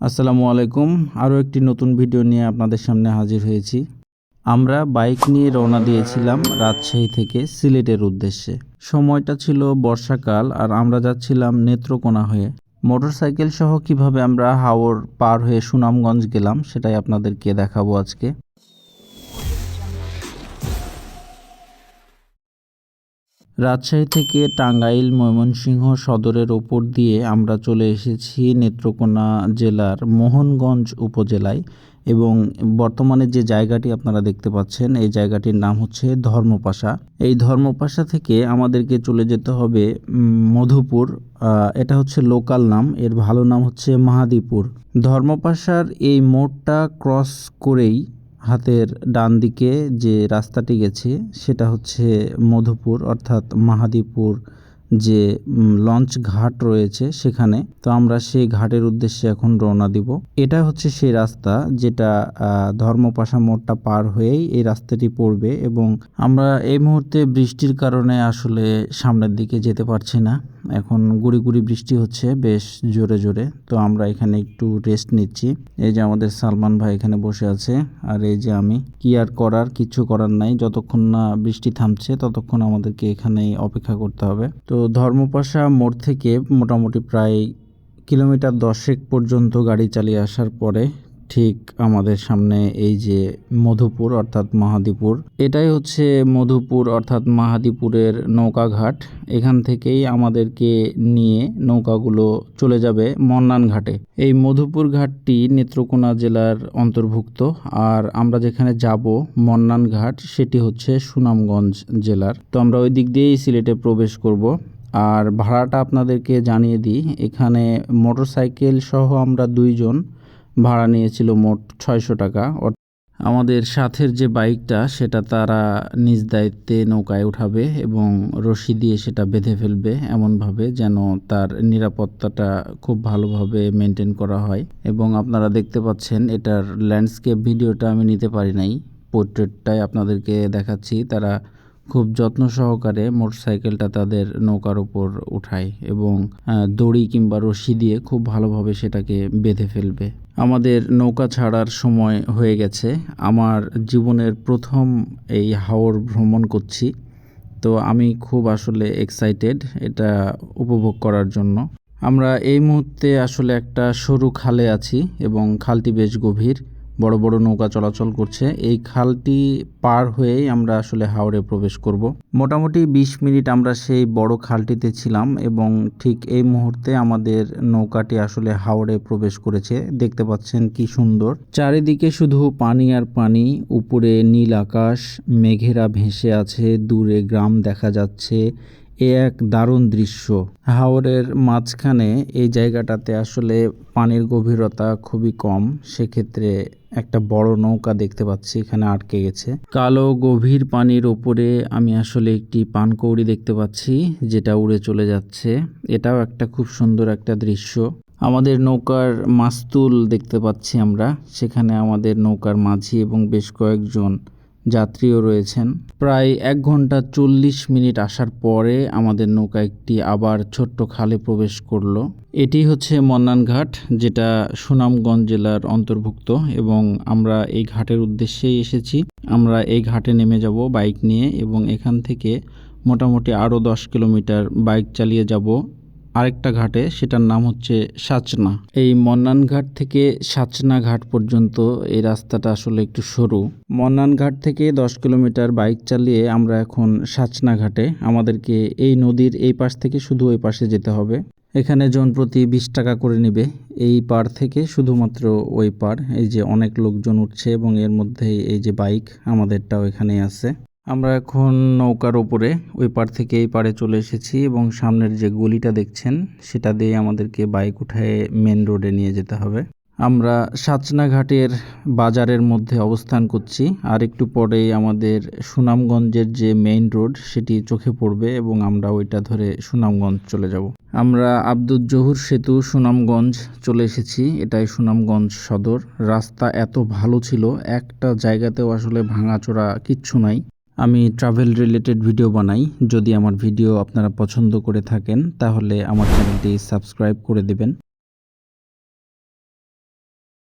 আসসালামু আলাইকুম। আরও একটি নতুন ভিডিও নিয়ে আপনাদের সামনে হাজির হয়েছি। আমরা বাইক নিয়ে রওনা দিয়েছিলাম রাজশাহী থেকে সিলেটের উদ্দেশ্যে। সময়টা ছিল বর্ষাকাল আর আমরা যাচ্ছিলাম নেত্রকোনা হয়ে। মোটরসাইকেল সহ কীভাবে আমরা হাওর পার হয়ে সুনামগঞ্জ গেলাম সেটাই আপনাদেরকে দেখাবো আজকে। রাজশাহী থেকে টাঙ্গাইল ময়মনসিংহ সদরের ওপর দিয়ে আমরা চলে এসেছি নেত্রকোনা জেলার মোহনগঞ্জ উপজেলায় এবং বর্তমানে যে জায়গাটি আপনারা দেখতে পাচ্ছেন, এই জায়গাটির নাম হচ্ছে ধর্মপাশা। এই ধর্মপাশা থেকে আমাদেরকে চলে যেতে হবে মধুপুর এটা হচ্ছে লোকাল নাম, এর ভালো নাম হচ্ছে মাহাদীপুর। ধর্মপাশার এই মোড়টা ক্রস করেই হাতের ডান দিকে যে রাস্তাটি গেছে, সেটা হচ্ছে মধুপুর, অর্থাৎ মাহাদীপুর যে লঞ্চ ঘাট রয়েছে সেখানে। তো আমরা সেই ঘাটের উদ্দেশ্যে এখন রওনা দিব। এটা হচ্ছে সেই রাস্তা যেটা ধর্মপাশা মোড়টা পার হয়েই এই রাস্তাটি পড়বে এবং আমরা এই মুহূর্তে বৃষ্টির কারণে আসলে সামনের দিকে যেতে পারছি না। এখন গুড়ি গুড়ি বৃষ্টি হচ্ছে, বেশ জোরে জোরে। তো আমরা এখানে একটু রেস্ট নিচ্ছি। এই যে আমাদের সালমান ভাই এখানে বসে আছে, আর এই যে আমি। কি আর করার, কিছু করার নাই। যতক্ষণ না বৃষ্টি থামছে, ততক্ষণ আমাদেরকে এখানেই অপেক্ষা করতে হবে। তো ধর্মপাশা মোড় থেকে মোটামুটি প্রায় কিলোমিটার দশেক পর্যন্ত গাড়ি চালিয়ে আসার পরে ঠিক আমাদের সামনে এই যে মধুপুর অর্থাৎ মাহাদীপুর, এটাই হচ্ছে মধুপুর অর্থাৎ মাহাদীপুরের নৌকাঘাট। এখান থেকেই আমাদেরকে নিয়ে নৌকাগুলো চলে যাবে মন্নান ঘাটে এই মধুপুর ঘাটটি নেত্রকোনা জেলার অন্তর্ভুক্ত, আর আমরা যেখানে যাব মন্নান ঘাট সেটি হচ্ছে সুনামগঞ্জ জেলার। তো আমরা ওই দিক দিয়েই সিলেটে প্রবেশ করব। আর ভাড়াটা আপনাদেরকে জানিয়ে দিই, এখানে মোটরসাইকেল সহ আমরা দুইজন ভাড়া নিয়েছিল মোট ছয়শো টাকা। আমাদের সাথের যে বাইকটা, সেটা তারা নিজ দায়িত্বে নৌকায় উঠাবে এবং রশি দিয়ে সেটা বেঁধে ফেলবে এমনভাবে যেন তার নিরাপত্তাটা খুব ভালোভাবে মেনটেন করা হয়। এবং আপনারা দেখতে পাচ্ছেন এটার ল্যান্ডস্কেপ ভিডিওটা আমি নিতে পারি নাই। পোর্ট্রেটটাই আপনাদেরকে দেখাচ্ছি। তারা খুব যত্ন সহকারে মোটরসাইকেলটা তাদের নৌকার উপর উঠায় এবং দড়ি কিংবা রশি দিয়ে খুব ভালোভাবে সেটাকে বেঁধে ফেলবে। আমাদের নৌকা ছাড়ার সময় হয়ে গেছে। আমার জীবনের প্রথম এই হাওর ভ্রমণ করছি। তো আমি খুব আসলে এক্সাইটেড এটা উপভোগ করার জন্য। আমরা এই মুহূর্তে আসলে একটা সরু খালে আছি এবং খালটি বেশ গভীর। বড় বড় নৌকা চলাচল করছে। এই খালটি পার হয়েই আমরা আসলে হাওড়ে প্রবেশ করব। মোটামুটি ২০ মিনিট আমরা সেই বড় খালটিতে ছিলাম এবং ঠিক এই মুহূর্তে আমাদের নৌকাটি আসলে হাওড়ে প্রবেশ করেছে। দেখতে পাচ্ছেন কি সুন্দর। চারিদিকে শুধু পানি আর পানি, উপরে নীল আকাশ, মেঘেরা ভেসে আছে, দূরে গ্রাম দেখা যাচ্ছে এ এক দারুণ দৃশ্য। হাওরের মাঝখানে এই জায়গাটাতে আসলে পানির গভীরতা খুবই কম। সেক্ষেত্রে একটা বড় নৌকা দেখতে পাচ্ছি, এখানে আটকে গেছে। কালো গভীর পানির ওপরে আমি আসলে একটি পানকৌড়ি দেখতে পাচ্ছি, যেটা উড়ে চলে যাচ্ছে। এটাও একটা খুব সুন্দর একটা দৃশ্য। আমাদের নৌকার মাস্তুল দেখতে পাচ্ছি আমরা। সেখানে আমাদের নৌকার মাঝি এবং বেশ কয়েকজন যাত্রীও রয়েছেন। প্রায় এক ঘণ্টা চল্লিশ মিনিট আসার পরে আমাদের নৌকা একটি আবার ছোট্ট খালে প্রবেশ করল। এটি হচ্ছে মন্নান ঘাট, যেটা সুনামগঞ্জ জেলার অন্তর্ভুক্ত এবং আমরা এই ঘাটের উদ্দেশ্যেই এসেছি। আমরা এই ঘাটে নেমে যাব বাইক নিয়ে এবং এখান থেকে মোটামুটি আরও দশ কিলোমিটার বাইক চালিয়ে যাব। আরেকটা ঘাটে, সেটার নাম হচ্ছে সাচনা। এই মন্নান ঘাট থেকে সাচনা ঘাট পর্যন্ত এই রাস্তাটা আসলে একটু সরু। মন্নান ঘাট থেকে দশ কিলোমিটার বাইক চালিয়ে আমরা এখন সাচনা ঘাটে। আমাদেরকে এই নদীর এই পাশ থেকে শুধু ওই পাশে যেতে হবে। এখানে জন প্রতি বিশ টাকা করে নেবে। এই পার থেকে শুধুমাত্র ওই পার। এই যে অনেক লোকজন উঠছে এবং এর মধ্যে এই যে বাইক, আমাদেরটাও এখানেই আছে। আমরা এখন নৌকার ওপরে, ওই পার থেকে এই পারে চলে এসেছি এবং সামনের যে গলিটা দেখছেন, সেটা দিয়ে আমাদেরকে বাইক উঠায় মেন রোডে নিয়ে যেতে হবে। আমরা সাচনা ঘাটের বাজারের মধ্যে অবস্থান করছি, আর একটু পরেই আমাদের সুনামগঞ্জের যে মেইন রোড সেটি চোখে পড়বে এবং আমরা ওইটা ধরে সুনামগঞ্জ চলে যাব। আমরা আব্দুল জহুর সেতু, সুনামগঞ্জ চলে এসেছি, এটাই সুনামগঞ্জ সদর। রাস্তা এত ভালো ছিল, একটা জায়গাতেও আসলে ভাঙাচোরা কিচ্ছু নাই। আমি ট্রাভেল রিলেটেড ভিডিও বানাই। যদি আমার ভিডিও আপনারা পছন্দ করে থাকেন, তাহলে আমার চ্যানেলটি সাবস্ক্রাইব করে দেবেন।